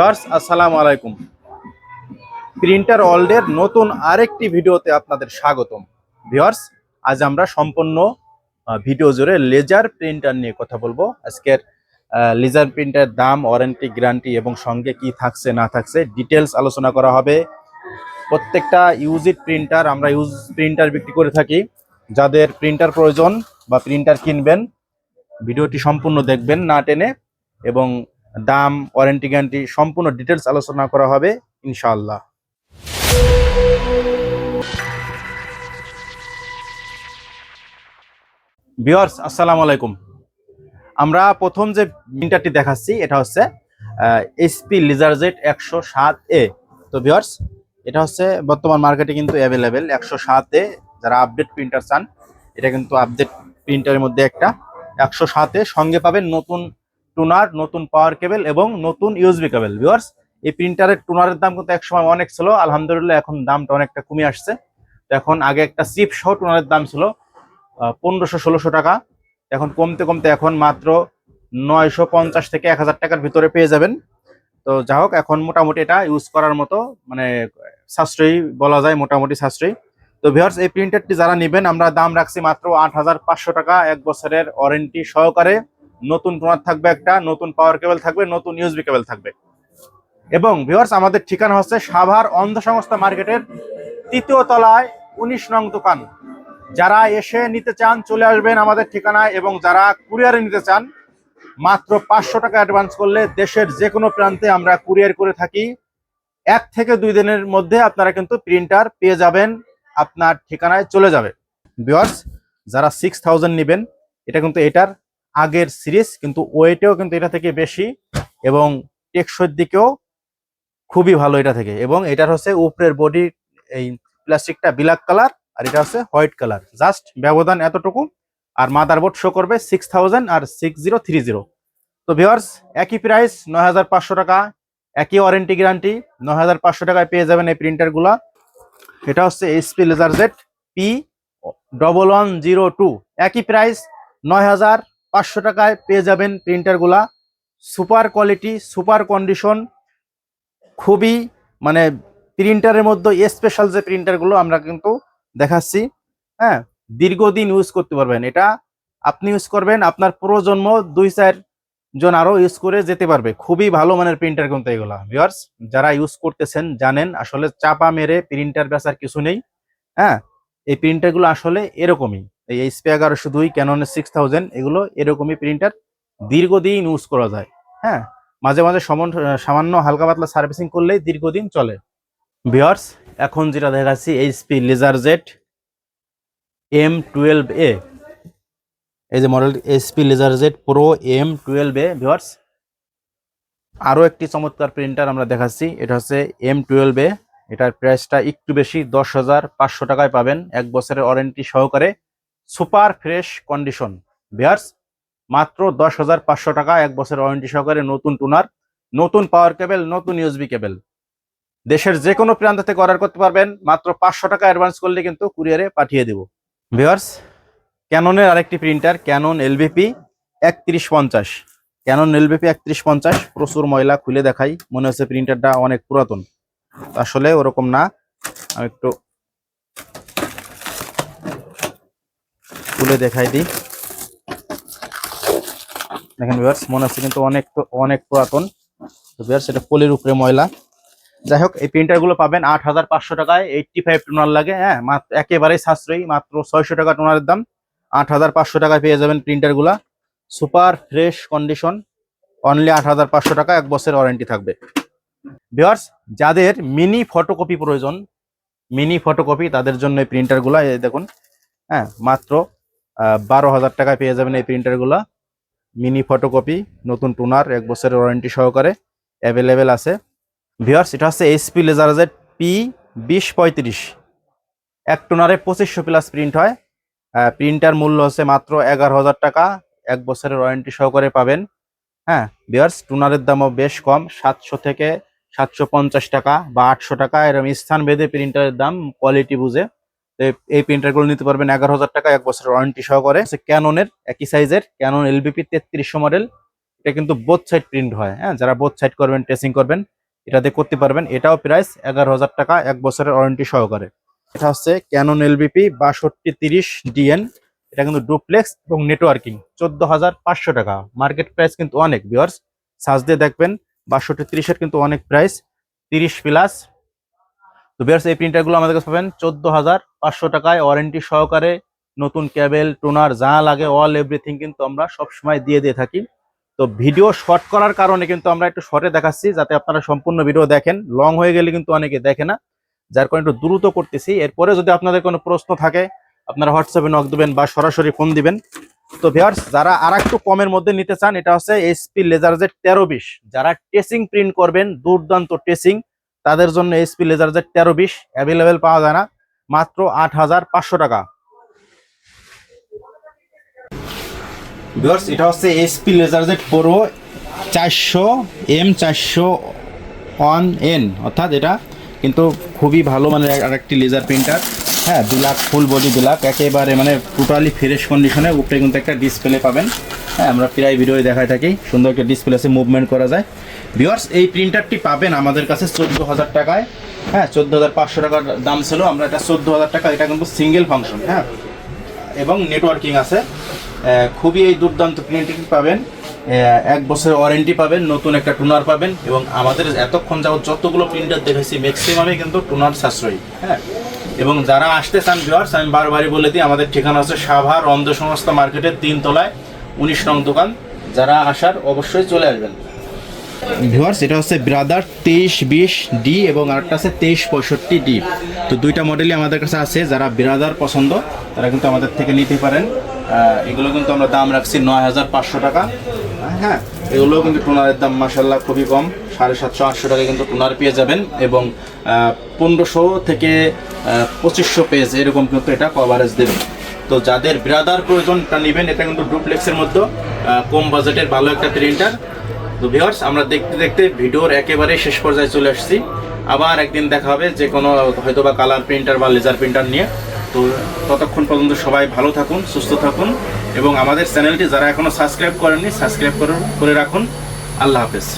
Viewers, আসসালামু আলাইকুম। Printer ওয়ার্ল্ডের নতুন আরেকটি ভিডিওতে আপনাদের স্বাগতম। ভিউয়ার্স, আজ আমরা সম্পূর্ণ ভিডিও জুড়ে লেজার প্রিন্টার নিয়ে কথা বলব। আজকের লেজার প্রিন্টার দাম, ওয়ারেন্টি, গ্যারান্টি এবং সঙ্গে কি থাকছে, না থাকছে ডিটেলস আলোচনা করা হবে। প্রত্যেকটা ইউজিড প্রিন্টার, আমরা ইউজ প্রিন্টার বিক্রি করে থাকি। যাদের প্রিন্টার প্রয়োজন বা প্রিন্টার কিনবেন, ভিডিওটি সম্পূর্ণ দেখবেন না টেনে এবং দাম ওয়ারেন্টি গ্যারান্টি সম্পূর্ণ ডিটেলস আলোচনা করা হবে, ইনশাআল্লাহ। ভিউয়ার্স আসসালামু আলাইকুম। আমরা প্রথম যে প্রিন্টারটি দেখাচ্ছি, এটা হচ্ছে এইচপি লিজারজেট একশো সাত এ তো ভিউয়ার্স এটা হচ্ছে বর্তমান মার্কেটে কিন্তু অ্যাভেলেবেল একশো সাত এ যারা আপডেট প্রিন্টার চান, এটা কিন্তু আপডেট প্রিন্টারের মধ্যে একটা। একশো সাতে সঙ্গে পাবেন নতুন টুনার, নতুন পাওয়ার কেবল এবং নতুন ইউএসবি কেবল ভিউয়ার্স এই প্রিন্টারের টুনারের দাম কিন্তু একসময় অনেক ছিল, আলহামদুলিল্লাহ এখন দামটা অনেকটা কমে আসছে। এখন আগে একটা চিপ সহ টুনারের দাম ছিল পনেরোশো ষোলোশো টাকা। এখন কমতে কমতে এখন মাত্র নয়শো পঞ্চাশ থেকে এক হাজার টাকার ভিতরে পেয়ে যাবেন। তো যা হোক, এখন মোটামুটি এটা ইউজ করার মতো মানে সাশ্রয়ী বলা যায়, মোটামুটি সাশ্রয়ী। তো ভিউয়ার্স এই প্রিন্টারটি যারা নেবেন, আমরা দাম রাখছি মাত্র আট হাজার পাঁচশো টাকা এক বছরের ওয়ারেন্টি সহকারে। নতুন টোনার থাকবে একটা, নতুন পাওয়ার কেবল থাকবে, নতুন ইউএসবি কেবল থাকবে। এবং ভিউয়ার্স আমাদের ঠিকানা হচ্ছে সাভার অন্ধ সংস্থা মার্কেটের তৃতীয় তলায় উনিশ নং দোকান। যারা এসে নিতে চান, চলে আসবেন আমাদের ঠিকানায় এবং যারা কুরিয়ারে নিতে চান, মাত্র পাঁচশো টাকা অ্যাডভান্স করলে দেশের যে কোনো প্রান্তে আমরা কুরিয়ার করে থাকি। এক থেকে দুই দিনের মধ্যে আপনারা কিন্তু প্রিন্টার পেয়ে যাবেন, আপনার ঠিকানায় চলে যাবে। ভিউয়ার্স যারা সিক্স থাউজেন্ড নেবেন, এটা কিন্তু এটার আগের সিরিজ, কিন্তু ওয়েটেও কিন্তু এটা থেকে বেশি এবং টেকসইর দিকেও খুবই ভালো এটা থেকে। এবং এটার হচ্ছে উপরের বডি এই প্লাস্টিকটা ব্ল্যাক কালার আর এটা হচ্ছে হোয়াইট কালার জাস্ট ব্যবধান এতটুকু আর মাদারবোর্ড শো করবে সিক্স থাউজেন্ড আর সিক্স জিরো থ্রি জিরো তো ভিওয়ার্স একই প্রাইস নয় হাজার পাঁচশো টাকা, একই ওয়ারেন্টি গ্যারান্টি নয় হাজার পাঁচশো টাকায় পেয়ে যাবেন এই প্রিন্টারগুলা এটা হচ্ছে HP laser jet P double one zero two একই প্রাইস নয় হাজার পাঁচশো টাকায় পেয়ে যাবেন প্রিন্টারগুলা। সুপার কোয়ালিটি, সুপার কন্ডিশন, খুবই মানে প্রিন্টারের মধ্যে স্পেশাল যে প্রিন্টারগুলো আমরা কিন্তু দেখাচ্ছি। হ্যাঁ দীর্ঘদিন ইউজ করতে পারবেন। এটা আপনি ইউজ করবেন, আপনার প্রজন্ম দুই চার জন আরও ইউজ করে যেতে পারবে। খুবই ভালো মানের প্রিন্টার কিন্তু এগুলা। ভিউয়ার্স, যারা ইউজ করতেছেন জানেন, আসলে চাপা মেরে প্রিন্টার বেচার কিছু নেই। হ্যাঁ এই প্রিন্টারগুলো আসলে এরকমই। এই এইচপি এগারোশো দুই ক্যাননের সিক্স থাউজেন্ড এগুলো এরকমই প্রিন্টার দীর্ঘদিন ইউজ করা যায়। হ্যাঁ মাঝে মাঝে সমন- সামান্য হালকা পাতলা সার্ভিসিং করলেই দীর্ঘদিন চলে। ভিওর্স এখন যেটা দেখাচ্ছি HP laser jet M twelve A এই যে model HP laser jet pro M twelve A viewers আরও একটি চমৎকার প্রিন্টার আমরা দেখাচ্ছি, এটা হচ্ছে এম টুয়েলভ এ এটার প্রাইসটা একটু বেশি, দশ হাজার পাঁচশো টাকায় পাবেন, এক বছরের ওয়ারেন্টি সহকারে। Super fresh condition. ভিওর্স মাত্র দশ হাজার পাঁচশো টাকা এক বছর ওয়ারেন্টি সহকারে নতুন টুনার, নতুন পাওয়ার কেবল নতুন ইউএসবি কেবল দেশের যে কোনো প্রান্ত থেকে অর্ডার করতে পারবেন, মাত্র পাঁচশো টাকা অ্যাডভান্স করলে কিন্তু কুরিয়ারে পাঠিয়ে দেব। ভিওয়ার্স ক্যাননের আরেকটি প্রিন্টার ক্যানন এলবিপি একত্রিশ পঞ্চাশ। ক্যানন এলবিপি একত্রিশ পঞ্চাশ, প্রচুর ময়লা খুলে দেখাই। মনে হচ্ছে প্রিন্টারটা অনেক পুরাতন। আসলে ওরকম না। আমি একটু খুলে দেখাই দিই। দেখেন ভিউয়ার্স মনে হচ্ছে কিন্তু অনেক অনেক পুরাতন। তো ভিউয়ার্স এটা পলির উপরে ময়লা। যাই হোক, এই প্রিন্টারগুলো পাবেন আট হাজার পাঁচশো টাকায়। এইটটি ফাইভ টোনার লাগে হ্যাঁ মাত্র একেবারেই সাশ্রয়ী, মাত্র ছয়শো টাকা টোনারের দাম। আট হাজার পাঁচশো টাকায় পেয়ে যাবেন প্রিন্টারগুলা। সুপার ফ্রেশ কন্ডিশন অনলি আট হাজার পাঁচশো টাকা, এক বছরের ওয়ারেন্টি থাকবে। ভিওয়ার্স যাদের মিনি ফটোকপি প্রয়োজন মিনি ফটোকপি তাদের জন্য এই প্রিন্টারগুলা, এই দেখুন হ্যাঁ মাত্র বারো হাজার টাকায় পেয়ে যাবেন এই প্রিন্টারগুলো মিনি ফটোকপি নতুন টুনার এক বছরের ওয়ারেন্টি সহকারে অ্যাভেলেবেল আছে। ভিওর্স এটা হচ্ছে এইচপি লেজার জেড পি বিশ পঁয়ত্রিশ। এক টুনারে পঁচিশশো প্লাস প্রিন্ট হয়। প্রিন্টার মূল্য হচ্ছে মাত্র এগারো হাজার টাকা। এক বছরের ওয়ারেন্টি সহকারে পাবেন। হ্যাঁ ভিওর্স টুনারের দামও বেশ কম। সাতশো থেকে সাতশো পঞ্চাশ টাকা বা আটশো টাকা। এরকম স্থান ভেদে প্রিন্টারের দাম কোয়ালিটি বুঝে। এই- প্রিন্টারগুলো নিতে পারবেন এগারো হাজার টাকা, এক বছরের ওয়ারেন্টি সহকারে ক্যাননের একই সাইজের ক্যানন এলবিপি তেত্রিশশো মডেল এটা কিন্তু বোথ সাইড প্রিন্ট হয় হ্যাঁ? যারা বোথ সাইড করবেন টেসিং করবেন এটাতে করতে পারবেন। এটাও প্রাইস এগারো হাজার টাকা, এক বছরের ওয়ারেন্টি সহকারে। এটা হচ্ছে ক্যানন এলবিপি বাষট্টি তিরিশ ডিএন এটা কিন্তু ডুপ্লেক্স এবং নেটওয়ার্কিং চোদ্দ হাজার পাঁচশো টাকা। মার্কেট প্রাইস কিন্তু অনেক বিয়ার্স সার্চ দিয়ে দেখবেন, বাষট্টি তিরিশের কিন্তু অনেক প্রাইস তিরিশ প্লাস তো বিয়ার্স এই প্রিন্টারগুলো আমাদের কাছে পাবেন চোদ্দ হাজার পাঁচশো টাকায় ওয়ারেন্টি সহকারে নতুন কেবেল টোনার যা লাগে অল এভরিথিং কিন্তু আমরা সবসময় দিয়ে দিয়ে থাকি। তো ভিডিও শর্ট করার কারণে কিন্তু আমরা একটু শর্টে দেখাচ্ছি, যাতে আপনারা সম্পূর্ণ ভিডিও দেখেন। লং হয়ে গেলে কিন্তু অনেকে দেখে না। যার কারণে একটু দ্রুত করতেছি। এরপরে যদি আপনাদের কোনো প্রশ্ন থাকে, আপনারা হোয়াটসঅ্যাপে নক দেবেন বা সরাসরি ফোন দিবেন। তো ভিউয়ার্স যারা আর একটু কমের মধ্যে নিতে চান, এটা হচ্ছে এসপি লেজার জেট তেরো বিশ। যারা টেসিং প্রিন্ট করবেন, দুর্দান্ত টেসিং তাদের জন্য এসপি লেজার জেট তেরো বিশ অ্যাভেলেবেল পাওয়া যায় না। মাত্র আট হাজার পাঁচশো টাকা। এটা হচ্ছে এসপি লেজার জেট প্রো চারশো এম চারশো ওয়ান এন। অর্থাৎ এটা কিন্তু খুবই ভালো মানে আরেকটি লেজার প্রিন্টার হ্যাঁ ব্ল্যাক ফুল বডি ব্ল্যাক একেবারে মানে টোটালি ফ্রেশ কন্ডিশনে উপরে কিন্তু একটা ডিসপ্লে পাবেন। হ্যাঁ আমরা প্রায় ভিডিও দেখায় থাকি। সুন্দর একটা ডিসপ্লে আছে মুভমেন্ট করা যায়। ভিউয়ার্স এই প্রিন্টারটি পাবেন আমাদের কাছে চোদ্দ হাজার টাকায়। হ্যাঁ চোদ্দ হাজার পাঁচশো টাকার দাম ছিল, আমরা এটা চোদ্দ হাজার টাকা, এটা কিন্তু সিঙ্গেল ফাংশন হ্যাঁ। এবং নেটওয়ার্কিং আছে। খুবই এই দুর্দান্ত প্রিন্টিং পাবেন। এক বছরের ওয়ারেন্টি পাবেন, নতুন একটা টুনার পাবেন এবং আমাদের এতক্ষণ যাবত যতগুলো প্রিন্টার দেখেছি ম্যাক্সিমামই কিন্তু টুনার সাশ্রয়ী হ্যাঁ। এবং যারা আসতে চান ভিওয়ার্স আমি বারবারই বলে দিই, আমাদের ঠিকানা হচ্ছে সাভার অন্ধ সংস্থা মার্কেটের তিন তলায় উনিশ নং দোকান। যারা আসার, অবশ্যই চলে আসবেন। ভিউয়ার্স, এটা হচ্ছে ব্রাদার তেইশ বিশ ডি এবং আরেকটা আছে তেইশ পঁয়ষট্টি ডি। তো দুইটা মডেলই আমাদের কাছে আছে, যারা ব্রাদার পছন্দ, তারা কিন্তু আমাদের থেকে নিতে পারেন। এগুলো কিন্তু আমরা দাম রাখছি নয় হাজার পাঁচশো টাকা। হ্যাঁ এগুলোও কিন্তু টোনারের দাম মাসাল্লাহ খুবই কম। সাড়ে সাতশো, আটশো টাকা কিন্তু টোনার পেয়ে যাবেন এবং পনেরোশো থেকে পঁচিশশো পেজ এরকম কিন্তু এটা কভারেজ দেবে। তো যাদের ব্রাদার প্রয়োজনটা নেবেন। এটা কিন্তু ডুপ্লেক্সের মধ্যে কম বাজেটের ভালো একটা প্রিন্টার তো ভিউয়ার্স আমরা দেখতে দেখতে ভিডিওর একেবারে শেষ পর্যায়ে চলে আসছি। আবার একদিন দেখা হবে যে কোনো হয়তো বা কালার প্রিন্টার বা লেজার প্রিন্টার নিয়ে। তো ততক্ষণ পর্যন্ত সবাই ভালো থাকুন, সুস্থ থাকুন এবং আমাদের চ্যানেলটি যারা এখনও সাবস্ক্রাইব করেননি সাবস্ক্রাইব করে করে রাখুন। আল্লাহ হাফেজ।